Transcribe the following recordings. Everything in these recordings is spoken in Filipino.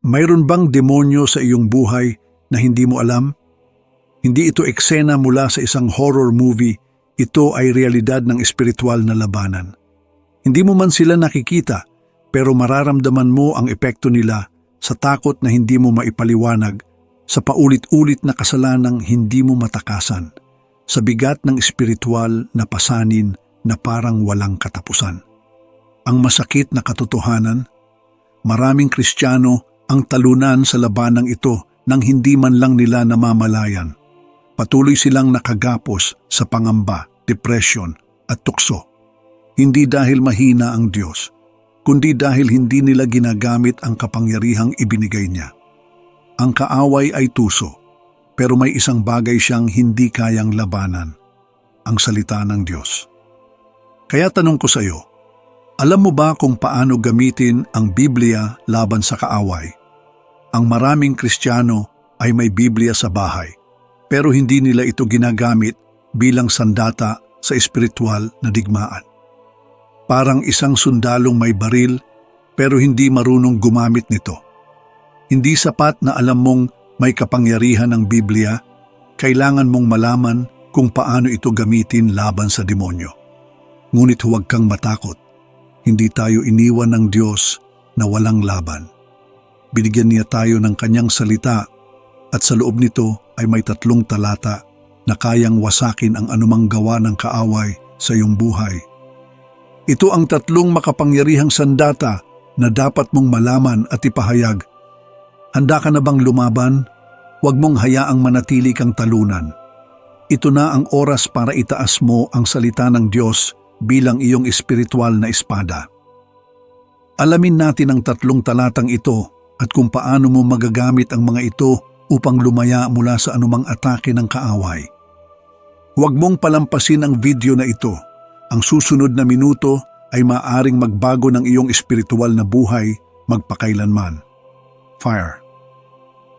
Mayroon bang demonyo sa iyong buhay na hindi mo alam? Hindi ito eksena mula sa isang horror movie, ito ay realidad ng espiritual na labanan. Hindi mo man sila nakikita, pero mararamdaman mo ang epekto nila sa takot na hindi mo maipaliwanag, sa paulit-ulit na kasalanang hindi mo matakasan, sa bigat ng espiritual na pasanin na parang walang katapusan. Ang masakit na katotohanan, maraming Kristiyano ang talunan sa labanang ito nang hindi man lang nila namamalayan. Patuloy silang nakagapos sa pangamba, depression at tukso. Hindi dahil mahina ang Diyos, kundi dahil hindi nila ginagamit ang kapangyarihang ibinigay niya. Ang kaaway ay tuso, pero may isang bagay siyang hindi kayang labanan, ang salita ng Diyos. Kaya tanong ko sa iyo, alam mo ba kung paano gamitin ang Biblia laban sa kaaway? Ang maraming Kristiyano ay may Biblia sa bahay, pero hindi nila ito ginagamit bilang sandata sa espiritual na digmaan. Parang isang sundalong may baril pero hindi marunong gumamit nito. Hindi sapat na alam mong may kapangyarihan ng Biblia, kailangan mong malaman kung paano ito gamitin laban sa demonyo. Ngunit huwag kang matakot. Hindi tayo iniwan ng Diyos na walang laban. Binigyan niya tayo ng kanyang salita at sa loob nito ay may tatlong talata na kayang wasakin ang anumang gawa ng kaaway sa iyong buhay. Ito ang tatlong makapangyarihang sandata na dapat mong malaman at ipahayag. Handa ka na bang lumaban? Huwag mong hayaang manatili kang talunan. Ito na ang oras para itaas mo ang salita ng Diyos bilang iyong espiritual na espada. Alamin natin ang tatlong talatang ito at kung paano mo magagamit ang mga ito upang lumaya mula sa anumang atake ng kaaway. Huwag mong palampasin ang video na ito. Ang susunod na minuto ay maaring magbago ng iyong espiritual na buhay magpakailanman. Fire.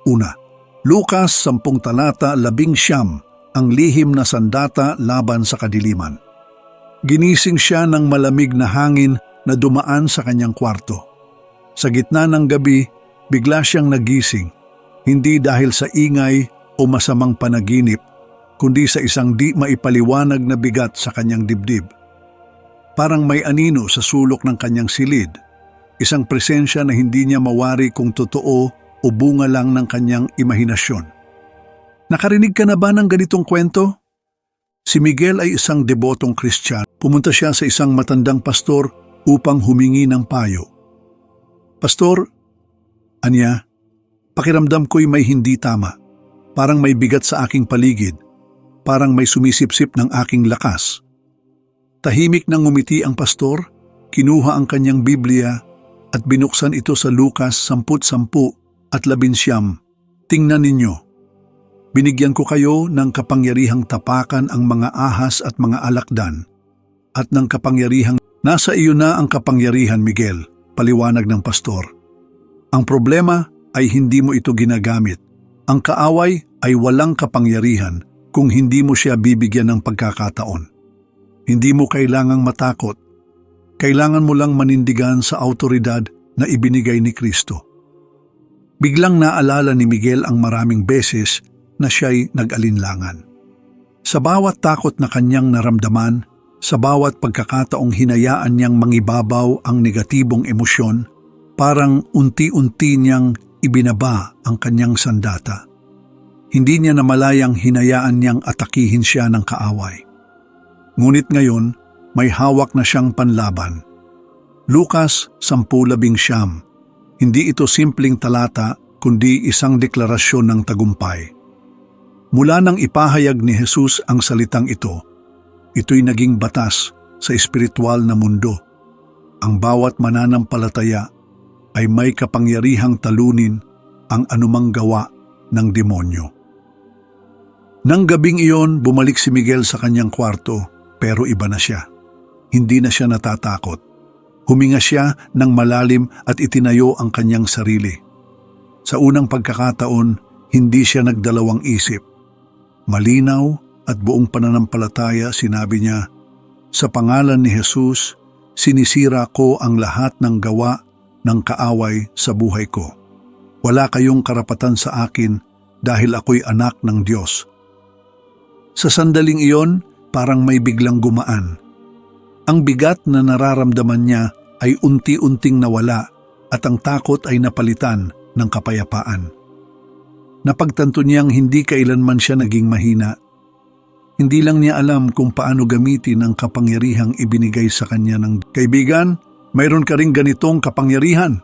Una, Lucas 10 talata 11 ang lihim na sandata laban sa kadiliman. Ginising siya ng malamig na hangin na dumaan sa kanyang kwarto. Sa gitna ng gabi, bigla siyang nagising, hindi dahil sa ingay o masamang panaginip, kundi sa isang di maipaliwanag na bigat sa kanyang dibdib. Parang may anino sa sulok ng kanyang silid, isang presensya na hindi niya mawari kung totoo o bunga lang ng kanyang imahinasyon. Nakarinig ka na ba ng ganitong kwento? Si Miguel ay isang debotong Kristyan. Pumunta siya sa isang matandang pastor upang humingi ng payo. Pastor, anya, pakiramdam ko'y may hindi tama. Parang may bigat sa aking paligid. Parang may sumisipsip ng aking lakas. Tahimik nang ngumiti ang pastor, kinuha ang kanyang Biblia at binuksan ito sa Lukas 10.10 at 11. Tingnan ninyo. Binigyan ko kayo ng kapangyarihang tapakan ang mga ahas at mga alakdan at ng kapangyarihang nasa iyo na ang kapangyarihan Miguel, paliwanag ng pastor. Ang problema ay hindi mo ito ginagamit. Ang kaaway ay walang kapangyarihan kung hindi mo siya bibigyan ng pagkakataon. Hindi mo kailangang matakot. Kailangan mo lang manindigan sa autoridad na ibinigay ni Kristo. Biglang naalala ni Miguel ang maraming beses na siya'y nag-alinlangan. Sa bawat takot na kanyang naramdaman, sa bawat pagkakataong hinayaan niyang mangibabaw ang negatibong emosyon, parang unti-unti niyang ibinaba ang kanyang sandata. Hindi niya namalayang hinayaan niyang atakihin siya ng kaaway. Ngunit ngayon, may hawak na siyang panlaban. Lucas 10.11 Hindi ito simpleng talata kundi isang deklarasyon ng tagumpay. Mula nang ipahayag ni Jesus ang salitang ito, ito'y naging batas sa espiritual na mundo. Ang bawat mananampalataya ay may kapangyarihang talunin ang anumang gawa ng demonyo. Nang gabing iyon, bumalik si Miguel sa kanyang kwarto pero iba na siya. Hindi na siya natatakot. Huminga siya ng malalim at itinayo ang kanyang sarili. Sa unang pagkakataon, hindi siya nagdalawang isip Malinaw at buong pananampalataya sinabi niya, Sa pangalan ni Jesus, sinisira ko ang lahat ng gawa ng kaaway sa buhay ko. Wala kayong karapatan sa akin dahil ako'y anak ng Diyos. Sa sandaling iyon, parang may biglang gumaan. Ang bigat na nararamdaman niya ay unti-unting nawala at ang takot ay napalitan ng kapayapaan. Napagtanto niyang hindi kailanman siya naging mahina. Hindi lang niya alam kung paano gamitin ang kapangyarihang ibinigay sa kanya ng kaibigan, mayroon ka ring ganitong kapangyarihan.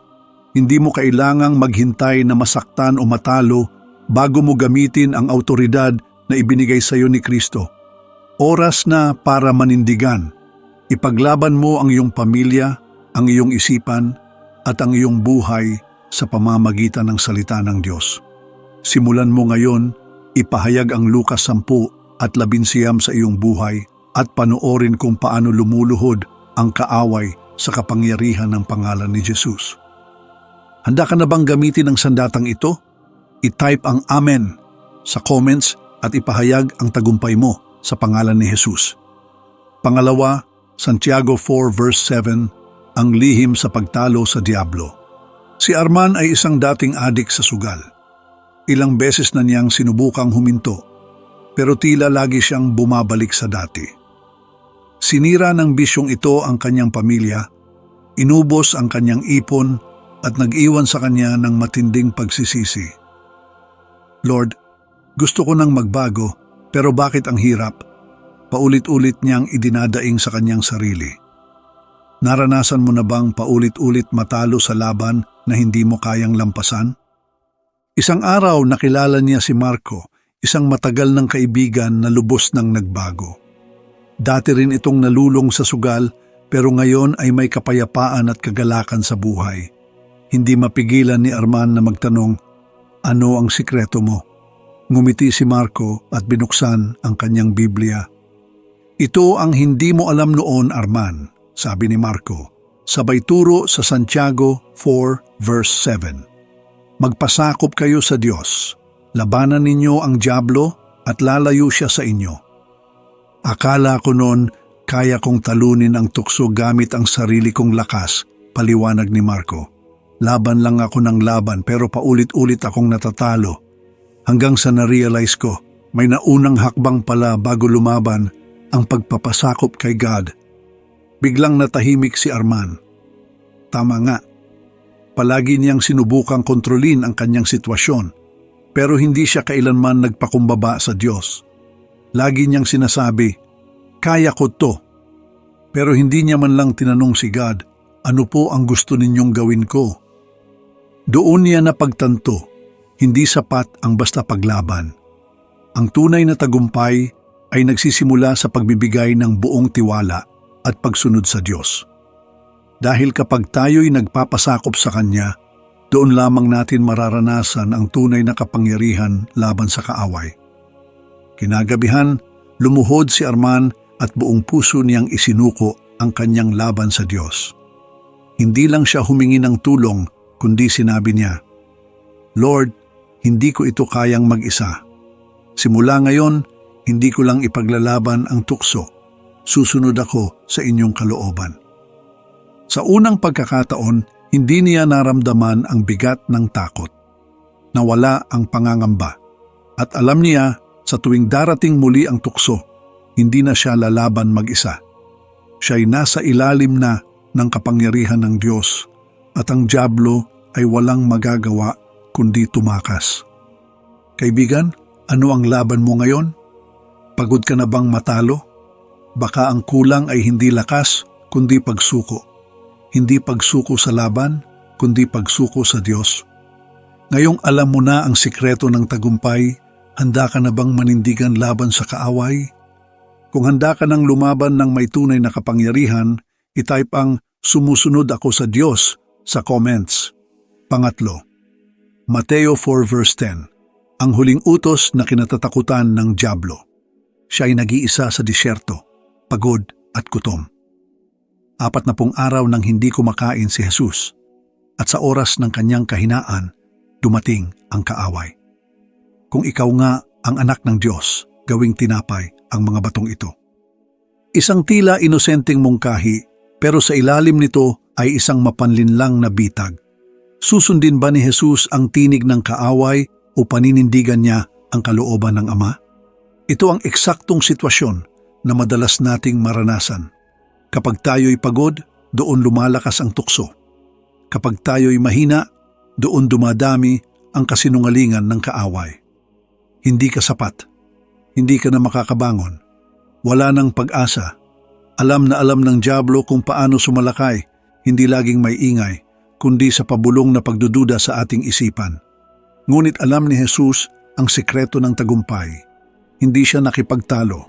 Hindi mo kailangang maghintay na masaktan o matalo bago mo gamitin ang autoridad na ibinigay sa iyo ni Kristo. Oras na para manindigan. Ipaglaban mo ang iyong pamilya, ang iyong isipan, at ang iyong buhay sa pamamagitan ng salita ng Diyos. Simulan mo ngayon, ipahayag ang Lukas 10 at 11 sa iyong buhay at panoorin kung paano lumuluhod ang kaaway sa kapangyarihan ng pangalan ni Jesus. Handa ka na bang gamitin ang sandatang ito? I-type ang Amen sa comments at ipahayag ang tagumpay mo sa pangalan ni Jesus. Pangalawa, Santiago 4 verse 7, ang lihim sa pagtalo sa Diablo. Si Arman ay isang dating adik sa sugal. Ilang beses na niyang sinubukang huminto, pero tila lagi siyang bumabalik sa dati. Sinira ng bisyong ito ang kanyang pamilya, inubos ang kanyang ipon at nag-iwan sa kanya ng matinding pagsisisi. Lord, gusto ko nang magbago pero bakit ang hirap? Paulit-ulit niyang idinadaing sa kanyang sarili. Naranasan mo na bang paulit-ulit matalo sa laban na hindi mo kayang lampasan? Isang araw nakilala niya si Marco, isang matagal ng kaibigan na lubos ng nagbago. Dati rin itong nalulong sa sugal pero ngayon ay may kapayapaan at kagalakan sa buhay. Hindi mapigilan ni Arman na magtanong, ano ang sikreto mo? Ngumiti si Marco at binuksan ang kanyang Biblia. Ito ang hindi mo alam noon, Arman, sabi ni Marco. Sabay turo sa Santiago 4 verse 7. Magpasakop kayo sa Diyos. Labanan ninyo ang Diablo at lalayo siya sa inyo. Akala ko noon kaya kong talunin ang tukso gamit ang sarili kong lakas, paliwanag ni Marco. Laban lang ako ng laban pero paulit-ulit akong natatalo. Hanggang sa na-realize ko, may naunang hakbang pala bago lumaban ang pagpapasakop kay God. Biglang natahimik si Arman. Tama nga, palagi niyang sinubukang kontrolin ang kanyang sitwasyon, pero hindi siya kailanman nagpakumbaba sa Diyos. Lagi niyang sinasabi, kaya ko to. Pero hindi niya man lang tinanong si God, ano po ang gusto ninyong gawin ko? Doon niya napagtanto, hindi sapat ang basta paglaban. Ang tunay na tagumpay ay nagsisimula sa pagbibigay ng buong tiwala at pagsunod sa Diyos. Dahil kapag tayo'y nagpapasakop sa Kanya, doon lamang natin mararanasan ang tunay na kapangyarihan laban sa kaaway. Kinagabihan, lumuhod si Arman at buong puso niyang isinuko ang kanyang laban sa Diyos. Hindi lang siya humingi ng tulong, kundi sinabi niya, Lord, hindi ko ito kayang mag-isa. Simula ngayon, hindi ko lang ipaglalaban ang tukso. Susunod ako sa inyong kalooban. Sa unang pagkakataon, hindi niya naramdaman ang bigat ng takot. Nawala ang pangangamba. At alam niya, sa tuwing darating muli ang tukso, hindi na siya lalaban mag-isa. Siya'y nasa ilalim na ng kapangyarihan ng Diyos at ang Diablo ay walang magagawa kundi tumakas. Kaibigan, ano ang laban mo ngayon? Pagod ka na bang matalo? Baka ang kulang ay hindi lakas kundi pagsuko. Hindi pagsuko sa laban kundi pagsuko sa Diyos. Ngayong alam mo na ang sikreto ng tagumpay, handa ka na bang manindigan laban sa kaaway? Kung handa ka nang lumaban ng may tunay na kapangyarihan, itype ang sumusunod ako sa Diyos sa comments. Pangatlo, Mateo 4 verse 10, ang huling utos na kinatatakutan ng Diablo. Siya ay nag-iisa sa disyerto, pagod at gutom. Apat na pong araw nang hindi kumakain si Jesus at sa oras ng kanyang kahinaan, dumating ang kaaway. Kung ikaw nga ang anak ng Diyos, gawing tinapay ang mga batong ito. Isang tila inosenteng mungkahi pero sa ilalim nito ay isang mapanlinlang na bitag. Susundin ba ni Jesus ang tinig ng kaaway o paninindigan niya ang kalooban ng Ama? Ito ang eksaktong sitwasyon na madalas nating maranasan. Kapag tayo'y pagod, doon lumalakas ang tukso. Kapag tayo'y mahina, doon dumadami ang kasinungalingan ng kaaway. Hindi ka sapat. Hindi ka na makakabangon. Wala nang pag-asa. Alam na alam ng Diablo kung paano sumalakay, hindi laging may ingay, kundi sa pabulong na pagdududa sa ating isipan. Ngunit alam ni Jesus ang sekreto ng tagumpay. Hindi siya nakipagtalo.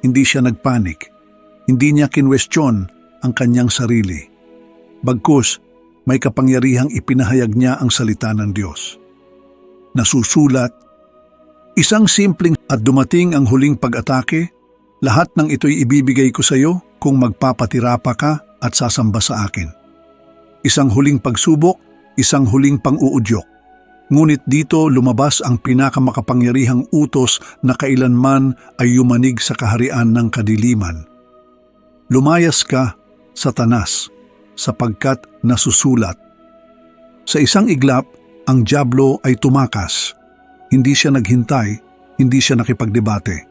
Hindi siya nagpanik. Hindi niya kinwestiyon ang kanyang sarili. Bagkus, may kapangyarihang ipinahayag niya ang salita ng Diyos. Nasusulat, isang simpleng at dumating ang huling pag-atake, lahat ng ito'y ibibigay ko sa iyo kung magpapatira pa ka at sasamba sa akin. Isang huling pagsubok, isang huling pang-uudyok. Ngunit dito lumabas ang pinakamakapangyarihang utos na kailanman ay yumanig sa kaharian ng kadiliman. Lumayas ka, Satanas, sapagkat nasusulat. Sa isang iglap, ang Diablo ay tumakas. Hindi siya naghintay, hindi siya nakipagdebate.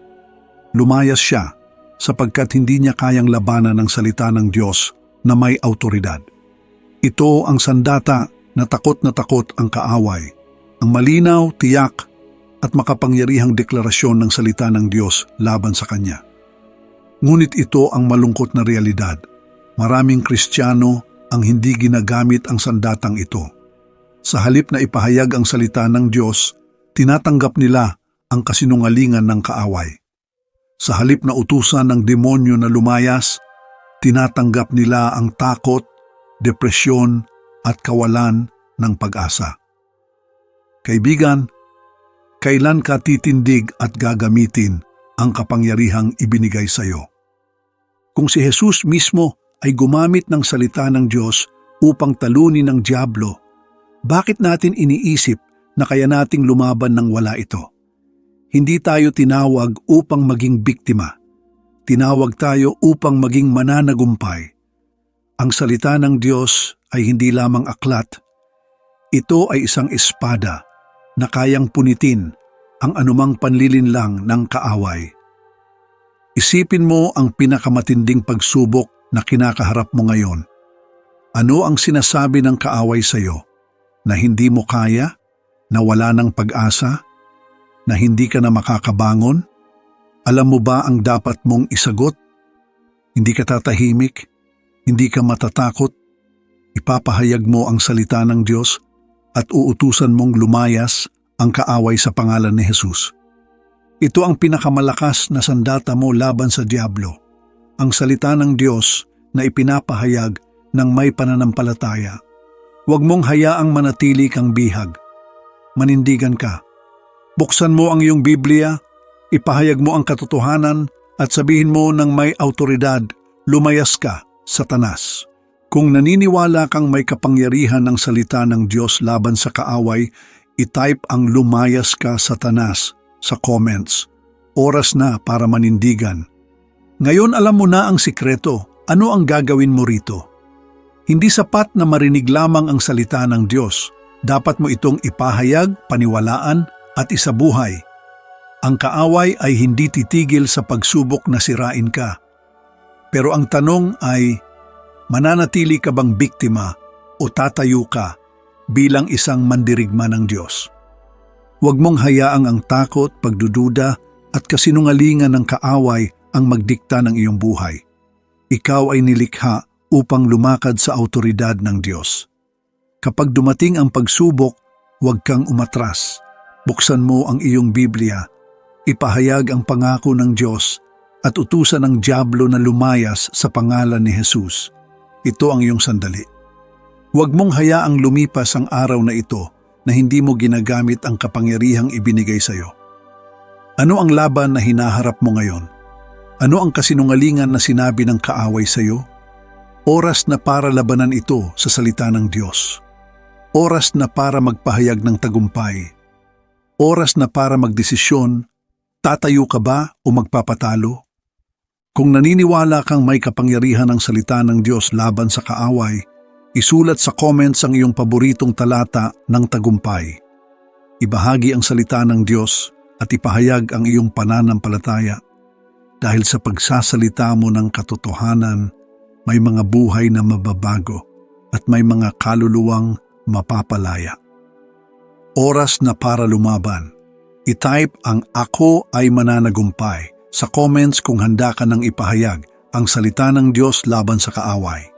Lumayas siya sapagkat hindi niya kayang labanan ng salita ng Diyos na may autoridad. Ito ang sandata na takot na takot ang kaaway, ang malinaw, tiyak at makapangyarihang deklarasyon ng salita ng Diyos laban sa Kanya. Ngunit ito ang malungkot na realidad. Maraming Kristiyano ang hindi ginagamit ang sandatang ito. Sa halip na ipahayag ang salita ng Diyos, tinatanggap nila ang kasinungalingan ng kaaway. Sa halip na utusan ng demonyo na lumayas, tinatanggap nila ang takot, depresyon at kawalan ng pag-asa. Kaibigan, kailan ka titindig at gagamitin ang kapangyarihang ibinigay sa iyo? Kung si Jesus mismo ay gumamit ng salita ng Diyos upang talunin ng Diablo, bakit natin iniisip na kaya nating lumaban ng wala ito? Hindi tayo tinawag upang maging biktima. Tinawag tayo upang maging mananagumpay. Ang salita ng Diyos ay hindi lamang aklat. Ito ay isang espada na kayang punitin ang anumang panlilinlang ng kaaway. Isipin mo ang pinakamatinding pagsubok na kinakaharap mo ngayon. Ano ang sinasabi ng kaaway sa iyo? Na hindi mo kaya? Na wala ng pag-asa? Na hindi ka na makakabangon? Alam mo ba ang dapat mong isagot? Hindi ka tatahimik? Hindi ka matatakot? Ipapahayag mo ang salita ng Diyos at uutusan mong lumayas ang kaaway sa pangalan ni Jesus. Ito ang pinakamalakas na sandata mo laban sa Diablo, ang salita ng Diyos na ipinapahayag ng may pananampalataya. Huwag mong hayaang manatili kang bihag. Manindigan ka. Buksan mo ang iyong Biblia, ipahayag mo ang katotohanan at sabihin mo ng may autoridad, lumayas ka, Satanas. Kung naniniwala kang may kapangyarihan ng salita ng Diyos laban sa kaaway, itype ang lumayas ka, Satanas sa comments. Oras na para manindigan. Ngayon alam mo na ang sikreto. Ano ang gagawin mo rito? Hindi sapat na marinig lamang ang salita ng Diyos. Dapat mo itong ipahayag, paniwalaan at isabuhay. Ang kaaway ay hindi titigil sa pagsubok na sirain ka. Pero ang tanong ay, mananatili ka bang biktima o tatayo ka bilang isang mandirigma ng Diyos? Huwag mong hayaang ang takot, pagdududa at kasinungalingan ng kaaway ang magdikta ng iyong buhay. Ikaw ay nilikha upang lumakad sa autoridad ng Diyos. Kapag dumating ang pagsubok, huwag kang umatras. Buksan mo ang iyong Biblia, ipahayag ang pangako ng Diyos at utusan ng Diablo na lumayas sa pangalan ni Jesus. Ito ang iyong sandali. Huwag mong hayaang lumipas ang araw na ito na hindi mo ginagamit ang kapangyarihang ibinigay sa iyo. Ano ang laban na hinaharap mo ngayon? Ano ang kasinungalingan na sinabi ng kaaway sa iyo? Oras na para labanan ito sa salita ng Diyos. Oras na para magpahayag ng tagumpay. Oras na para magdesisyon, tatayo ka ba o magpapatalo? Kung naniniwala kang may kapangyarihan ng salita ng Diyos laban sa kaaway, Isulat sa comments ang iyong paboritong talata ng tagumpay. Ibahagi ang salita ng Diyos at ipahayag ang iyong pananampalataya. Dahil sa pagsasalita mo ng katotohanan, may mga buhay na mababago at may mga kaluluwang mapapalaya. Oras na para lumaban. I-type ang Ako ay mananagumpay sa comments kung handa ka ng ipahayag ang salita ng Diyos laban sa kaaway.